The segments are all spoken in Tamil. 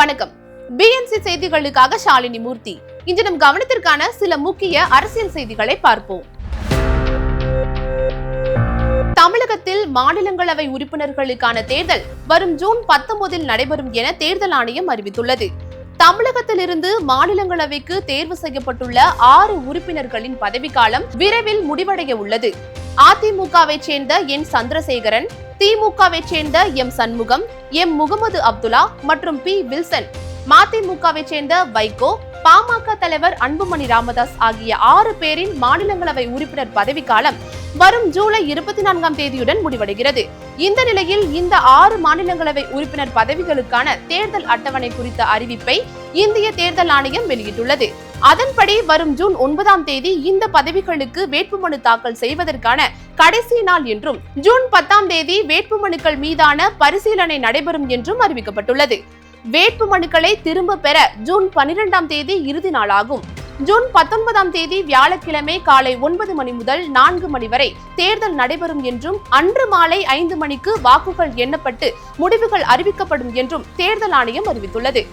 வணக்கம். பிஎன்சி செய்திகளுக்காக ஷாலினி மூர்த்தி. இன்று நம் கவனத்திற்கான சில முக்கிய அரசியல் செய்திகளை பார்ப்போம். தமிழகத்தில் மாநிலங்களவை உறுப்பினர்களுக்கான தேர்தல் வரும் ஜூன் பத்தொன்பதில் நடைபெறும் என தேர்தல் ஆணையம் அறிவித்துள்ளது. தமிழகத்திலிருந்து மாநிலங்களவைக்கு தேர்வு செய்யப்பட்டுள்ள ஆறு உறுப்பினர்களின் பதவிக்காலம் விரைவில் முடிவடைய உள்ளது. அதிமுகவை சேர்ந்த என் சந்திரசேகரன் திமுகவை சேர்ந்த எம் சண்முகம் எம் முகமது அப்துல்லா மற்றும் பி வில்சன். மதிமுகவை சேர்ந்த வைகோ பாமக தலைவர் அன்புமணி ராமதாஸ் ஆகிய ஆறு பேரின் மாநிலங்களவை உறுப்பினர் பதவிக்காலம் வரும் ஜூலை இருபத்தி நான்காம் தேதியுடன் முடிவடைகிறது. இந்த நிலையில் இந்த ஆறு மாநிலங்களவை உறுப்பினர் பதவிகளுக்கான தேர்தல் அட்டவணை குறித்த அறிவிப்பை இந்திய தேர்தல் ஆணையம் வெளியிட்டுள்ளது. அதன்படி வரும் ஜூன் ஒன்பதாம் தேதி இந்த பதவிகளுக்கு வேட்புமனு தாக்கல் செய்வதற்கான கடைசி நாள் என்றும் ஜூன் பத்தாம் தேதி வேட்புமனுக்கள் மீதான பரிசீலனை நடைபெறும் என்றும் அறிவிக்கப்பட்டுள்ளது. வேட்புமனுக்களை திரும்ப பெற ஜூன் பனிரெண்டாம் தேதி இறுதி நாளாகும். ஜூன் பத்தொன்பதாம் தேதி வியாழக்கிழமை காலை ஒன்பது மணி முதல் நான்கு மணி வரை தேர்தல் நடைபெறும் என்றும் அன்று மாலை ஐந்து மணிக்கு வாக்குகள் எண்ணப்பட்டு முடிவுகள் அறிவிக்கப்படும் என்றும் தேர்தல் ஆணையம் அறிவித்துள்ளது.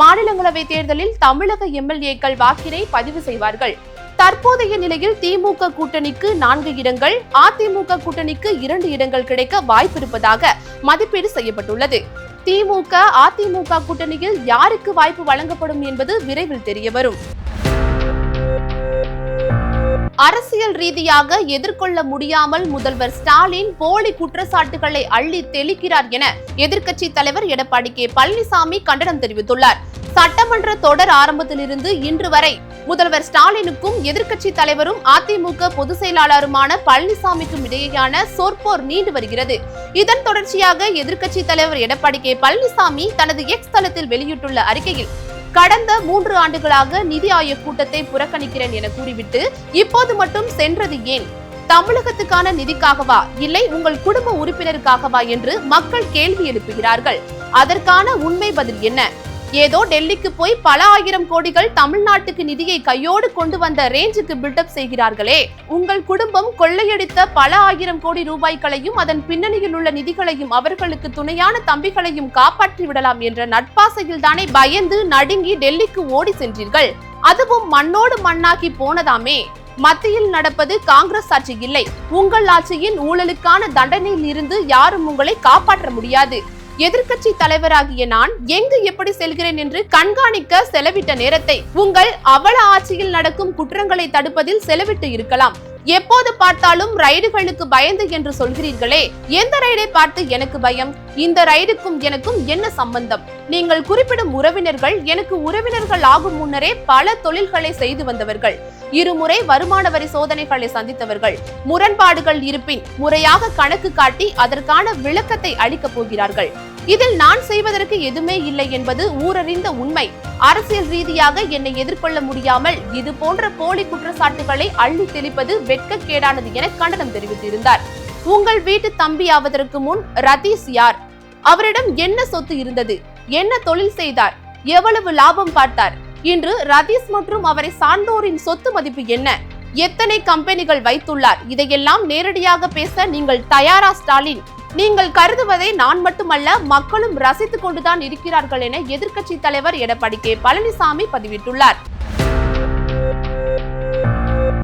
மாநிலங்களவை தேர்தலில் தமிழக எம்எல்ஏக்கள் வாக்கினை பதிவு செய்வார்கள். தற்போதைய நிலையில் திமுக கூட்டணிக்கு நான்கு இடங்கள் அதிமுக கூட்டணிக்கு இரண்டு இடங்கள் கிடைக்க வாய்ப்பிருப்பதாக மதிப்பீடு செய்யப்பட்டுள்ளது. திமுக அதிமுக கூட்டணியில் யாருக்கு வாய்ப்பு வழங்கப்படும் என்பது விரைவில் தெரியவரும். அரசியல் ரீதியாக எதிர்கொள்ள முடியாமல் முதல்வர் ஸ்டாலின் போலி குற்றச்சாட்டுகளை அள்ளி தெளிக்கிறார் என எதிர்க்கட்சி தலைவர் எடப்பாடி கே. பழனிசாமி கண்டனம் தெரிவித்துள்ளார். சட்டமன்ற தொடர் ஆரம்பத்திலிருந்து இன்று வரை முதல்வர் ஸ்டாலினுக்கும் எதிர்க்கட்சி தலைவரும் அதிமுக பொதுச் செயலாளருமான பழனிசாமிக்கும் இடையேயான சொற்போர் நீண்டு வருகிறது. இதன் தொடர்ச்சியாக எதிர்க்கட்சி தலைவர் எடப்பாடி கே. பழனிசாமி தனது எக்ஸ் தளத்தில் வெளியிட்டுள்ள அறிக்கையில் கடந்த மூன்று ஆண்டுகளாக நிதி ஆயோக் கூட்டத்தை புறக்கணிக்கிறேன் என கூறிவிட்டு இப்போது மட்டும் சென்றது ஏன்? தமிழகத்துக்கான நிதிக்காகவா? இல்லை உங்கள் குடும்ப உறுப்பினருக்காகவா? என்று மக்கள் கேள்வி எழுப்புகிறார்கள். அதற்கான உண்மை பதில் என்ன? ஏதோ டெல்லிக்கு போய் பல ஆயிரம் கோடிகள் தமிழ்நாட்டுக்கு நிதியை கையோடு கொண்டு வந்த ரேஞ்சுக்கு பில்டப் செய்கிறார்களே. உங்கள் குடும்பம் கொள்ளையடித்த பல ஆயிரம் கோடி ரூபாய்களையும் அதன் பின்னணியில் உள்ள நிதிகளையும் அவர்களுக்கு துணையான தம்பிகளையும் காப்பாற்றி விடலாம் என்ற நட்பாசையில் தானே பயந்து நடுங்கி டெல்லிக்கு ஓடி சென்றீர்கள். அதுவும் மண்ணோடு மண்ணாகி போனதாமே. மத்தியில் நடப்பது காங்கிரஸ் ஆட்சி இல்லை. உங்கள் ஆட்சியின் ஊழலுக்கான தண்டனையில் இருந்து யாரும் உங்களை காப்பாற்ற முடியாது. எதிர்க்கட்சி தலைவராகிய நான் எங்கு எப்படி செல்கிறேன் என்று கண்காணிக்க செலவிட்ட நேரத்தை உங்கள் அவல ஆட்சியில் நடக்கும் குற்றங்களை தடுப்பதில் செலவிட்டு இருக்கலாம். எப்போது பார்த்தாலும் ரைடுகளுக்கு பயந்து என்று சொல்கிறீர்களே எந்த ரைடை பார்த்து எனக்கு பயம்? இந்த ரைடுக்கும் எனக்கும் என்ன சம்பந்தம்? நீங்கள் குறிப்பிடும் உறவினர்கள் எனக்கு உறவினர்கள் ஆகும் முன்னரே பல தொழில்களை செய்து வந்தவர்கள். இருமுறை வருமான வரி சோதனைகளை சந்தித்தவர்கள் முரண்பாடுகள் இருப்பின் முறையாக கணக்கு காட்டி அதற்கான விளக்கத்தை அளிக்கப் போகிறார்கள். இதில் நான் செய்வதற்கு எதுவுமே இல்லை என்பது ஊரறிந்த உண்மை. அரசியல் ரீதியாக என்னை எதிர்கொள்ள முடியாமல் இது போன்ற போலி குற்றச்சாட்டுகளை அள்ளி தெளிப்பது வெட்கக்கேடானது என கண்டனம் தெரிவித்திருந்தார். உங்கள் வீட்டு தம்பி ஆவதற்கு முன் ரதீஷ் யார்? அவரிடம் என்ன சொத்து இருந்தது? என்ன தொழில் செய்தார்? எவ்வளவு லாபம் பார்த்தார்? இன்று ரதீஷ் மற்றும் அவரை சார்ந்தோரின் சொத்து மதிப்பு என்ன? எத்தனை கம்பெனிகள் வைத்துள்ளார்? இதையெல்லாம் நேரடியாக பேச நீங்கள் தயாரா ஸ்டாலின்? நீங்கள் கருதுவதை நான் மட்டுமல்ல மக்களும் ரசித்துக் கொண்டுதான் இருக்கிறார்கள் என எதிர்க்கட்சி தலைவர் எடப்பாடி கே. பழனிசாமி பதிவிட்டுள்ளார்.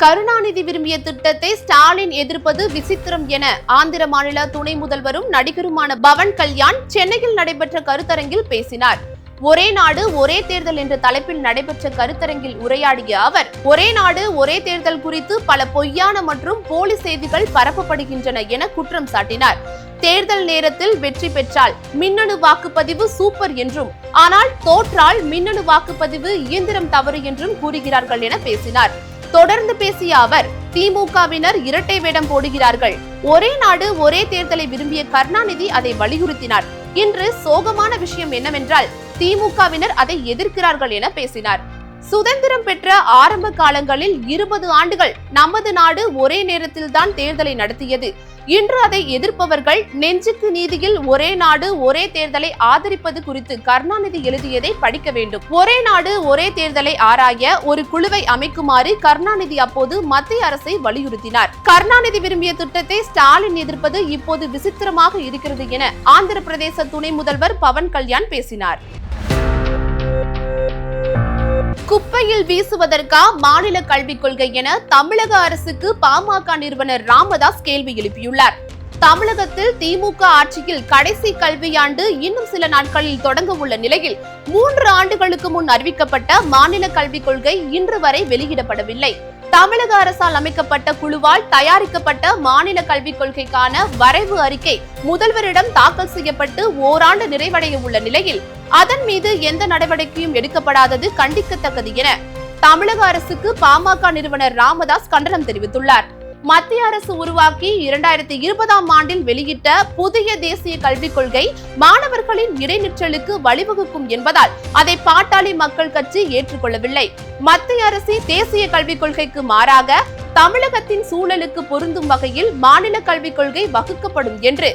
கருணாநிதி விரும்பிய திட்டத்தை ஸ்டாலின் எதிர்ப்பது விசித்திரம் என ஆந்திர மாநில துணை முதல்வரும் நடிகருமான பவன் கல்யாண் சென்னையில் நடைபெற்ற கருத்தரங்கில் பேசினார். ஒரே நாடு ஒரே தேர்தல் என்ற தலைப்பில் நடைபெற்ற கருத்தரங்கில் உரையாடிய அவர் ஒரே நாடு ஒரே தேர்தல் குறித்து பல பொய்யான மற்றும் போலி செய்திகள் பரப்பப்படுகின்றன என குற்றம் சாட்டினார். தேர்தல் நேரத்தில் வெற்றி பெற்றால் மின்னணு வாக்குப்பதிவு சூப்பர் என்றும் ஆனால் தோற்றால் மின்னணு வாக்குப்பதிவு இயந்திரம் தவறு என்றும் கூறுகிறார்கள் என பேசினார். தொடர்ந்து பேசிய அவர் திமுகவினர் இரட்டை வேடம் போடுகிறார்கள். ஒரே நாடு ஒரே தேர்தலை விரும்பிய கருணாநிதி அதை வலியுறுத்தினார். இன்று சோகமான விஷயம் என்னவென்றால் திமுகவினர் அதை எதிர்க்கிறார்கள் என பேசினார். சுதந்திரம் பெற்ற ஆரம்ப காலங்களில் இருபது ஆண்டுகள் நமது நாடு ஒரே நேரத்தில் தான் தேர்தலை நடத்தியது. இன்று அதை எதிர்ப்பவர்கள் நெஞ்சுக்கு நீதியில் ஒரே நாடு ஒரே தேர்தலை ஆதரிப்பது குறித்து கருணாநிதி எழுதியதை படிக்க வேண்டும். ஒரே நாடு ஒரே தேர்தலை ஆராய ஒரு குழுவை அமைக்குமாறு கருணாநிதி அப்போது மத்திய அரசை வலியுறுத்தினார். கருணாநிதி விரும்பிய திட்டத்தை ஸ்டாலின் எதிர்ப்பது இப்போது விசித்திரமாக இருக்கிறது என ஆந்திர பிரதேச துணை முதல்வர் பவன் கல்யாண் பேசினார். குப்பையில் வீசுவதற்கா மாநில கல்விக் கொள்கை என தமிழக அரசுக்கு பாமக நிறுவனர் ராமதாஸ் கேள்வி எழுப்பியுள்ளார். தமிழகத்தில் திமுக ஆட்சியில் கடைசி கல்வியாண்டு இன்னும் சில நாட்களில் தொடங்க உள்ள நிலையில் மூன்று ஆண்டுகளுக்கு முன் அறிவிக்கப்பட்ட மாநில கல்விக் கொள்கை இன்று வரை வெளியிடப்படவில்லை. தமிழக அரசால் அமைக்கப்பட்ட குழுவால் தயாரிக்கப்பட்ட மாநில கல்விக் கொள்கைக்கான வரைவு அறிக்கை முதல்வரிடம் தாக்கல் செய்யப்பட்டு ஓராண்டு நிறைவடைய உள்ள நிலையில் அதன் மீது எந்த நடவடிக்கையும் எடுக்கப்படாதது கண்டிக்கத்தக்கது என தமிழக அரசுக்கு பாமக நிறுவனர் ராமதாஸ் கண்டனம் தெரிவித்துள்ளார். மத்திய அரசு உருவாக்கி இரண்டாயிரத்தி இருபதாம் ஆண்டில் வெளியிட்ட புதிய தேசிய கல்விக் கொள்கை மாணவர்களின் இடைநிற்றலுக்கு வழிவகுக்கும் என்பதால் அதை பாட்டாளி மக்கள் கட்சி ஏற்றுக்கொள்ளவில்லை. மத்திய அரசு தேசிய கல்விக் கொள்கைக்கு மாறாக தமிழகத்தின் சூழலுக்கு பொருந்தும் வகையில் மாநில கல்விக் கொள்கை வகுக்கப்படும் என்று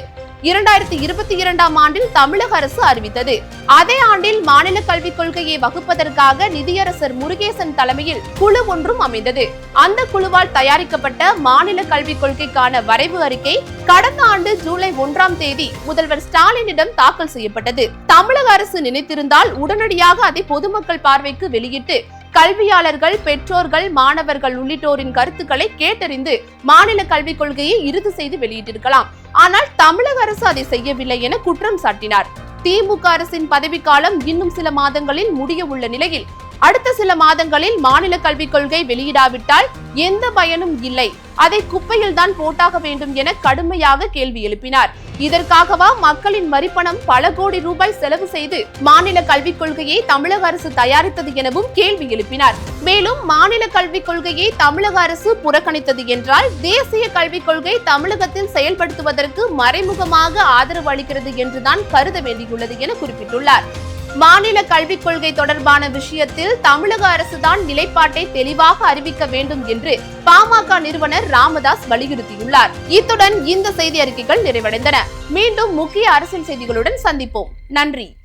இரண்டாயிரத்தி இருபத்தி இரண்டாம் ஆண்டில் தமிழக அரசு அறிவித்தது. அதே ஆண்டில் மாநில கல்விக் கொள்கையை வகுப்பதற்காக நிதியரசர் முருகேசன் தலைமையில் குழு ஒன்றும் அமைந்தது. அந்த குழுவால் தயாரிக்கப்பட்ட மாநில கல்விக் கொள்கைக்கான வரைவு அறிக்கை கடந்த ஆண்டு ஜூலை ஒன்றாம் தேதி முதல்வர் ஸ்டாலினிடம் தாக்கல் செய்யப்பட்டது. தமிழக அரசு நினைத்திருந்தால் உடனடியாக அதை பொதுமக்கள் பார்வைக்கு வெளியிட்டு கல்வியாளர்கள் பெற்றோர்கள் மாணவர்கள் உள்ளிட்டோரின் கருத்துக்களை கேட்டறிந்து மாநில கல்விக் கொள்கையை இறுதி செய்து வெளியிட்டிருக்கலாம். ஆனால் தமிழக அரசு அதை செய்யவில்லை என குற்றம் சாட்டினார். திமுக அரசின் பதவிக்காலம் இன்னும் சில மாதங்களில் முடிய உள்ள நிலையில் அடுத்த சில மாதங்களில் மாநில கல்விக் கொள்கை வெளியிடாவிட்டால் எந்த பயனும் இல்லை. அதை குப்பையில் தான் போட்டாக வேண்டும் என கடுமையாக கேள்வி எழுப்பினார். இதற்காகவா மக்களின் வரிப்பணம் பல கோடி ரூபாய் செலவு செய்து மாநில கல்விக் கொள்கையை தமிழக அரசு தயாரித்தது எனவும் கேள்வி எழுப்பினார். மேலும் மாநில கல்விக் கொள்கையை தமிழக அரசு புறக்கணித்தது என்றால் தேசிய கல்விக் கொள்கை தமிழகத்தில் செயல்படுத்துவதற்கு மறைமுகமாக ஆதரவு அளிக்கிறது என்றுதான் கருத வேண்டியுள்ளது என குறிப்பிட்டுள்ளார். மாநில கல்விக் கொள்கை தொடர்பான விஷயத்தில் தமிழக அரசுதான் நிலைப்பாட்டை தெளிவாக அறிவிக்க வேண்டும் என்று பாமக நிறுவனர் ராமதாஸ் வலியுறுத்தியுள்ளார். இத்துடன் இந்த செய்தி அறிக்கைகள் நிறைவடைந்தன. மீண்டும் முக்கிய அரசியல் செய்திகளுடன் சந்திப்போம். நன்றி.